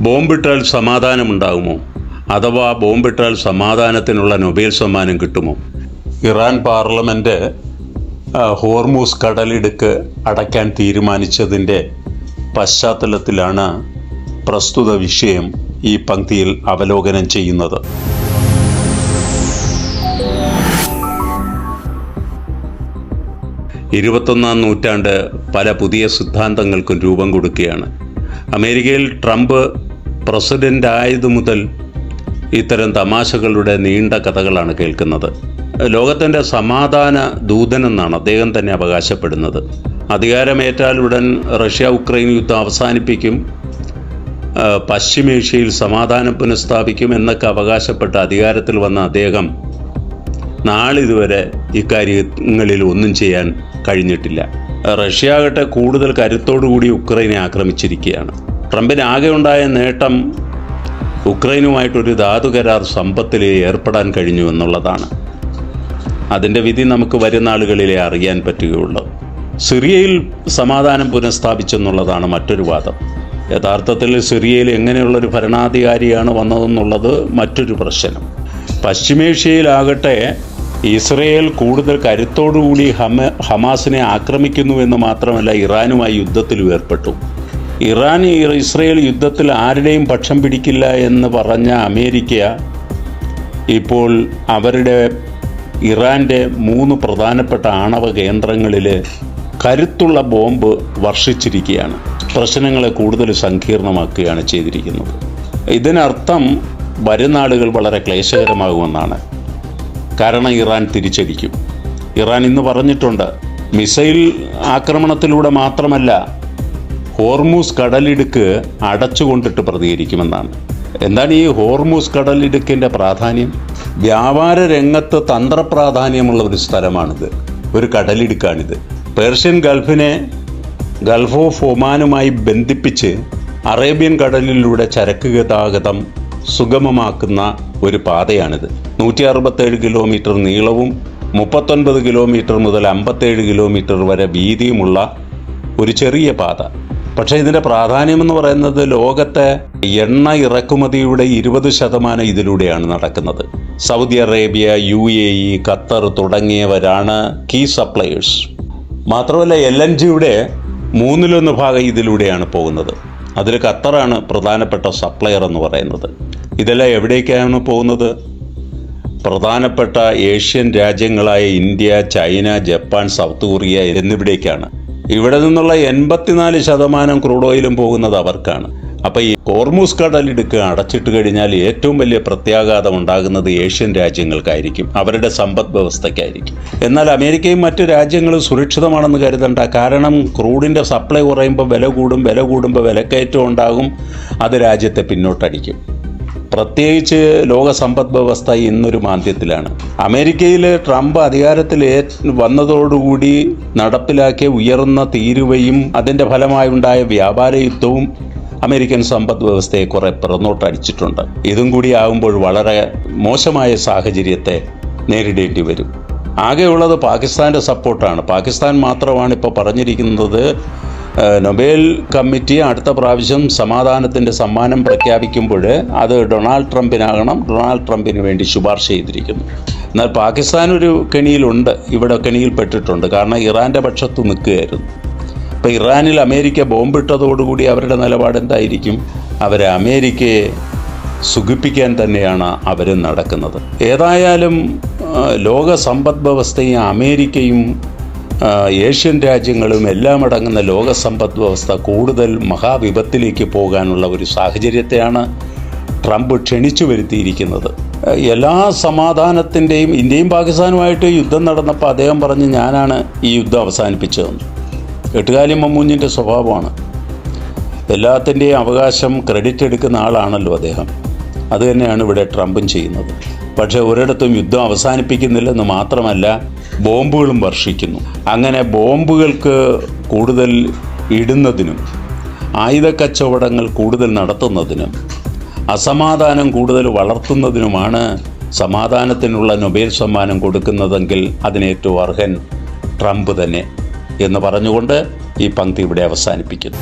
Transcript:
ബോംബിട്ടാൽ സമാധാനമുണ്ടാകുമോ? അഥവാ ബോംബിട്ടാൽ സമാധാനത്തിനുള്ള നൊബേൽ സമ്മാനം കിട്ടുമോ? ഇറാൻ പാർലമെന്റ് ഹോർമൂസ് കടലിടുക്ക് അടയ്ക്കാൻ തീരുമാനിച്ചതിന്റെ പശ്ചാത്തലത്തിലാണ് പ്രസ്തുത വിഷയം ഈ പങ്ക്തിയിൽ അവലോകനം ചെയ്യുന്നത്. ഇരുപത്തൊന്നാം നൂറ്റാണ്ട് പല പുതിയ സിദ്ധാന്തങ്ങൾക്കും രൂപം കൊടുക്കുകയാണ്. അമേരിക്കയിൽ ട്രംപ് പ്രസിഡന്റ് ആയതു മുതൽ ഇത്തരം തമാശകളുടെ നീണ്ട കഥകളാണ് കേൾക്കുന്നത്. ലോകത്തിന്റെ സമാധാന ദൂതനെന്നാണ് അദ്ദേഹം തന്നെ അവകാശപ്പെടുന്നത്. അധികാരമേറ്റാൽ ഉടൻ റഷ്യ ഉക്രൈൻ യുദ്ധം അവസാനിപ്പിക്കും. പശ്ചിമേഷ്യയിൽ സമാധാനം പുനഃസ്ഥാപിക്കും എന്നൊക്കെ അവകാശപ്പെട്ട അധികാരത്തിൽ വന്ന അദ്ദേഹം നാളിതുവരെ ഇക്കാര്യങ്ങളിൽ ഒന്നും ചെയ്യാൻ കഴിഞ്ഞിട്ടില്ല. റഷ്യ ആകട്ടെ കൂടുതൽ കരുത്തോടുകൂടി ഉക്രൈനെ ആക്രമിച്ചിരിക്കുകയാണ്. ട്രംപിന് ആകെ ഉണ്ടായ നേട്ടം ഉക്രൈനുമായിട്ടൊരു ധാതു കരാർ സമ്പത്തിൽ ഏർപ്പെടാൻ കഴിഞ്ഞു എന്നുള്ളതാണ്. അതിന്റെ വിധി നമുക്ക് വരുന്ന ആളുകളിലെ അറിയാൻ പറ്റുകയുള്ളൂ. സിറിയയിൽ സമാധാനം പുനഃസ്ഥാപിച്ചെന്നുള്ളതാണ് മറ്റൊരു വാദം. യഥാർത്ഥത്തിൽ സിറിയയിൽ എങ്ങനെയുള്ളൊരു ഭരണാധികാരിയാണ് വന്നതെന്നുള്ളത് മറ്റൊരു പ്രശ്നം. പശ്ചിമേഷ്യയിലാകട്ടെ ഇസ്രയേൽ കൂടുതൽ കരുത്തോടുകൂടി ഹമ ഹമാസിനെ ആക്രമിക്കുന്നുവെന്ന് മാത്രമല്ല ഇറാനുമായി യുദ്ധത്തിലും ഏർപ്പെട്ടു. ഇറാൻ ഇസ്രയേൽ യുദ്ധത്തിൽ ആരുടെയും പക്ഷം പിടിക്കില്ല എന്ന് പറഞ്ഞ അമേരിക്ക ഇപ്പോൾ അവരുടെ ഇറാന്റെ മൂന്ന് പ്രധാനപ്പെട്ട ആണവ കേന്ദ്രങ്ങളിൽ കരുത്തുള്ള ബോംബ് വർഷിച്ചിരിക്കുകയാണ്. പ്രശ്നങ്ങളെ കൂടുതൽ സങ്കീർണമാക്കുകയാണ് ചെയ്തിരിക്കുന്നത്. ഇതിനർത്ഥം വരുന്നാളുകൾ വളരെ ക്ലേശകരമാകുമെന്നാണ്. കാരണം ഇറാൻ തിരിച്ചടിക്കും. ഇറാൻ ഇന്ന് പറഞ്ഞിട്ടുണ്ട് മിസൈൽ ആക്രമണത്തിലൂടെ മാത്രമല്ല ഹോർമൂസ് കടലിടുക്ക് അടച്ചുകൊണ്ടിട്ട് പ്രതികരിക്കുമെന്നാണ്. എന്താണ് ഈ ഹോർമൂസ് കടലിടുക്കിന്റെ പ്രാധാന്യം? വ്യാപാര രംഗത്ത് തന്ത്രപ്രാധാന്യമുള്ള ഒരു സ്ഥലമാണിത്. ഒരു കടലിടുക്കാണിത്. പേർഷ്യൻ ഗൾഫിനെ ഗൾഫ് ഓഫ് ഒമാനുമായി ബന്ധിപ്പിച്ച് അറേബ്യൻ കടലിലൂടെ ചരക്ക് ഗതാഗതം സുഗമമാക്കുന്ന ഒരു പാതയാണിത്. നൂറ്റി അറുപത്തേഴ് കിലോമീറ്റർ നീളവും മുപ്പത്തൊൻപത് കിലോമീറ്റർ മുതൽ അമ്പത്തേഴ് കിലോമീറ്റർ വരെ വീതിയുമുള്ള ഒരു ചെറിയ പാത. പക്ഷേ ഇതിന്റെ പ്രാധാന്യമെന്ന് പറയുന്നത് ലോകത്തെ എണ്ണ ഇറക്കുമതിയുടെ ഇരുപത് ശതമാനം ഇതിലൂടെയാണ് നടക്കുന്നത്. Saudi Arabia U A E Qatar തുടങ്ങിയവരാണ് കീ സപ്ലയേഴ്സ് മാത്രമല്ല എൽ എൻ ജിയുടെ മൂന്നിലൊന്ന് ഭാഗം ഇതിലൂടെയാണ് പോകുന്നത്. അതിൽ ഖത്തറാണ് പ്രധാനപ്പെട്ട സപ്ലയർ എന്ന് പറയുന്നത്. ഇതെല്ലാം എവിടേക്കാണ് പോകുന്നത്? പ്രധാനപ്പെട്ട Asian രാജ്യങ്ങളായ India China Japan South Korea എന്നിവിടേക്കാണ്. ഇവിടെ നിന്നുള്ള എൺപത്തിനാല് ശതമാനം ക്രൂഡ് ഓയിലും പോകുന്നത് അവർക്കാണ്. അപ്പോൾ ഈ ഹോർമൂസ് കടലിടുക്ക് അടച്ചിട്ട് കഴിഞ്ഞാൽ ഏറ്റവും വലിയ പ്രത്യാഘാതം ഉണ്ടാകുന്നത് ഏഷ്യൻ രാജ്യങ്ങൾക്കായിരിക്കും. അവരുടെ സമ്പദ് വ്യവസ്ഥയ്ക്കായിരിക്കും. എന്നാൽ അമേരിക്കയും മറ്റു രാജ്യങ്ങളും സുരക്ഷിതമാണെന്ന് കരുതണ്ട. കാരണം ക്രൂഡിന്റെ സപ്ലൈ കുറയുമ്പോൾ വില കൂടും വില കൂടുമ്പോൾ വിലക്കയറ്റം ഉണ്ടാകും. അത് രാജ്യത്തെ പിന്നോട്ടടിക്കും. പ്രത്യേകിച്ച് ലോക സമ്പദ് വ്യവസ്ഥ ഇന്നൊരു മാന്ദ്യത്തിലാണ്. അമേരിക്കയിൽ ട്രംപ് അധികാരത്തിൽ വന്നതോടുകൂടി നടപ്പിലാക്കിയ ഉയർന്ന തീരുവയും അതിന്റെ ഫലമായുണ്ടായ വ്യാപാര യുദ്ധവും അമേരിക്കൻ സമ്പദ് വ്യവസ്ഥയെ കുറെ പിറന്നോട്ടടിച്ചിട്ടുണ്ട്. ഇതും കൂടി ആകുമ്പോൾ വളരെ മോശമായ സാഹചര്യത്തെ നേരിടേണ്ടി വരും. ആകെയുള്ളത് പാകിസ്ഥാന്റെ സപ്പോർട്ടാണ്. പാകിസ്ഥാൻ മാത്രമാണ് ഇപ്പോൾ പറഞ്ഞിരിക്കുന്നത് നൊബേൽ കമ്മിറ്റി അടുത്ത പ്രാവശ്യം സമാധാനത്തിന്റെ സമ്മാനം പ്രഖ്യാപിക്കുമ്പോൾ അത് ഡൊണാൾഡ് ട്രംപിനാകണം. ഡൊണാൾഡ് ട്രംപിന് വേണ്ടി ശുപാർശ ചെയ്തിരിക്കുന്നു. എന്നാൽ പാകിസ്ഥാൻ ഒരു കെണിയിലുണ്ട്. ഇവിടെ കെണിയിൽപ്പെട്ടിട്ടുണ്ട് കാരണം ഇറാന്റെ പക്ഷത്ത് നിൽക്കുകയായിരുന്നു. ഇപ്പോൾ ഇറാനിൽ അമേരിക്ക ബോംബിട്ടതോടുകൂടി അവരുടെ നിലപാട് എന്തായിരിക്കും? അവർ അമേരിക്കയെ സുഖിപ്പിക്കാൻ തന്നെയാണ് അവർ നടക്കുന്നത്. ഏതായാലും ലോക സമ്പദ് വ്യവസ്ഥയും അമേരിക്കയും ഏഷ്യൻ രാജ്യങ്ങളും എല്ലാം അടങ്ങുന്ന ലോക സമ്പദ് വ്യവസ്ഥ കൂടുതൽ മഹാവിപത്തിലേക്ക് പോകാനുള്ള ഒരു സാഹചര്യത്തെയാണ് ട്രംപ് ക്ഷണിച്ചു വരുത്തിയിരിക്കുന്നത്. എല്ലാ സമാധാനത്തിന്റെയും ഇന്ത്യയും പാകിസ്ഥാനുമായിട്ട് യുദ്ധം നടന്നപ്പോൾ അദ്ദേഹം പറഞ്ഞ് ഞാനാണ് ഈ യുദ്ധം അവസാനിപ്പിച്ചതെന്ന്. എട്ടുകാലി മമ്മൂഞ്ഞിന്റെ സ്വഭാവമാണ്. എല്ലാത്തിന്റെയും അവകാശം ക്രെഡിറ്റ് എടുക്കുന്ന ആളാണല്ലോ അദ്ദേഹം. അതുതന്നെയാണ് ഇവിടെ ട്രംപും ചെയ്യുന്നത്. പക്ഷേ ഒരിടത്തും യുദ്ധം അവസാനിപ്പിക്കുന്നില്ലെന്ന് മാത്രമല്ല ബോംബുകളും വർഷിക്കുന്നു. അങ്ങനെ ബോംബുകൾക്ക് കൂടുതൽ ഇടുന്നതിനും ആയുധക്കച്ചവടങ്ങൾ കൂടുതൽ നടത്തുന്നതിനും അസമാധാനം കൂടുതൽ വളർത്തുന്നതിനുമാണ് സമാധാനത്തിനുള്ള നൊബേൽ സമ്മാനം കൊടുക്കുന്നതെങ്കിൽ അതിനേറ്റവും അർഹൻ ട്രംപ് തന്നെ എന്ന് പറഞ്ഞുകൊണ്ട് ഈ പങ്ക്തി ഇവിടെ അവസാനിപ്പിക്കുന്നു.